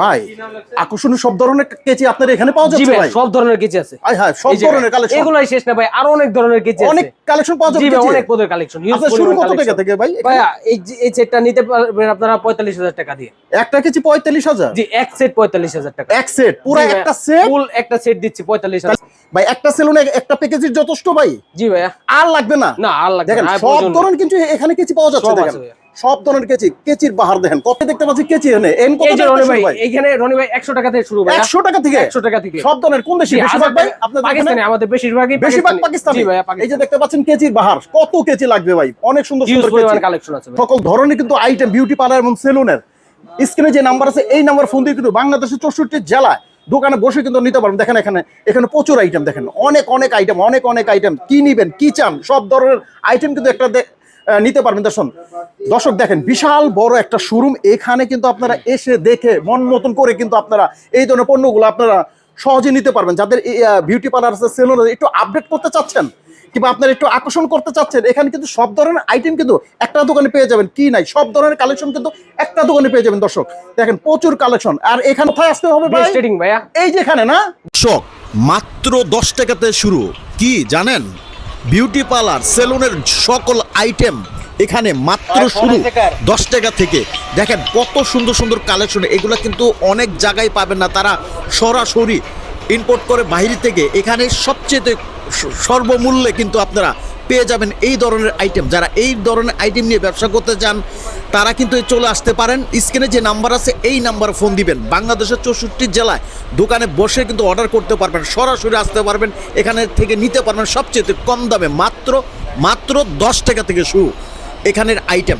ভাই আকর্ষণীয় সব ধরনের কেচি আপনার এখানে পাওয়া যাচ্ছে ভাই ভাই? সব ধরনের কেচি আছে। আয় হ্যাঁ সব ধরনের কালেকশন এগুলাই শেষ না ভাই আরও অনেক ধরনের কেচি আছে। অনেক কালেকশন পাওয়া জি যাবে ভাই অনেক পদের কালেকশন আপনার শুরু কত টাকা থেকে ভাই? ভাইয়া এই এই সেটটা নিতে পারবেন আপনারা পঁয়তাল্লিশ হাজার টাকা দিয়ে। একটা কেচি পঁয়তাল্লিশ হাজার? জি এক সেট পঁয়তাল্লিশ হাজার টাকা। এক সেট পুরো একটা সেট ফুল একটা সেট দিচ্ছি পঁয়তাল্লিশ হাজার। ভাই একটা সেলুনে একটা প্যাকেজের যথেষ্ট ভাই। জি ভাইয়া। আর লাগবে না। না আর লাগবে দেখেন সব ধরনের কিন্তু এখানে কেচি পাওয়া যাচ্ছে দেখেন। সব ধরনের কেচি কেচির বাহার দেখেন কত দেখতে পাচ্ছি কেচি এখানে। এন কত রনি ভাই ভাই এইখানে রনি ভাই একশো টাকা থেকে শুরু ভাই। একশো টাকা থেকে? একশো টাকা থেকে। সব ধরনের কোন দেশে বেশিরভাগ ভাই? আপনাদের এখানে? পাকিস্তানি আমাদের বেশিরভাগই বেশিরভাগ পাকিস্তানি। জি ভাইয়া এই যে দেখতে পাচ্ছেন কেচির বাহার কত কেচি লাগবে ভাই? অনেক সুন্দর সুন্দর কেচি। কালেকশন আছে সকল ধরনের কিন্তু আইটেম বিউটি পার্লার এবং সেলুনের স্ক্রিনে যে নাম্বার আছে এই নাম্বার ফোন দিয়ে কিন্তু বাংলাদেশের চৌষট্টি জেলায় দোকানে বসে কিন্তু নিতে পারবেন। দেখেন এখানে এখানে প্রচুর আইটেম দেখেন। অনেক অনেক আইটেম অনেক অনেক আইটেম কি নিবেন, কি চান, সব ধরনের আইটেম কিন্তু একটা নিতে পারবেন। দর্শন, দর্শক দেখেন, বিশাল বড় একটা শোরুম এখানে কিন্তু আপনারা এসে দেখে, মন মতন করে কিন্তু আপনারা এই ধরনের পণ্যগুলো আপনারা সহজে নিতে পারবেন। যাদের বিউটি পার্লার সেলুন একটু আপডেট করতে চাচ্ছেন কিংবা আপনারা একটু আকর্ষণ করতে চাচ্ছেন এখানে কিন্তু সব ধরনের আইটেম কিন্তু একটা দোকানে পেয়ে যাবেন। কি নাই সব ধরনের কালেকশন কিন্তু একটা দোকানে পেয়ে যাবেন দর্শক। দেখেন প্রচুর কালেকশন আর এখানে কোথায় আসতে হবে ভাই? ভাইয়া। এই যে এখানে না? শখ মাত্র দশ টাকাতে শুরু। কি জানেন? বিউটি পার্লার সেলুনের সকল আইটেম এখানে মাত্র শুরু। দশ টাকা থেকে। দেখেন কত সুন্দর সুন্দর কালেকশন এগুলো কিন্তু অনেক জায়গায় পাবেন না। তারা সরাসরি ইম্পোর্ট করে বাইরে থেকে। এখানে সবচেয়ে সর্বমূল্যে কিন্তু আপনারা পেয়ে যাবেন এই ধরনের আইটেম যারা এই ধরনের আইটেম নিয়ে ব্যবসা করতে চান, তারা কিন্তু চলে আসতে পারেন। স্ক্রিনে যে নাম্বার আছে, এই নাম্বারে ফোন দিবেন। বাংলাদেশের চৌষট্টি জেলায় দোকানে বসে কিন্তু অর্ডার করতে পারবেন, সরাসরি আসতে পারবেন, এখানে থেকে নিতে পারবেন সবচেয়ে কম দামে, মাত্র মাত্র দশ টাকা থেকে শুরু এখানের আইটেম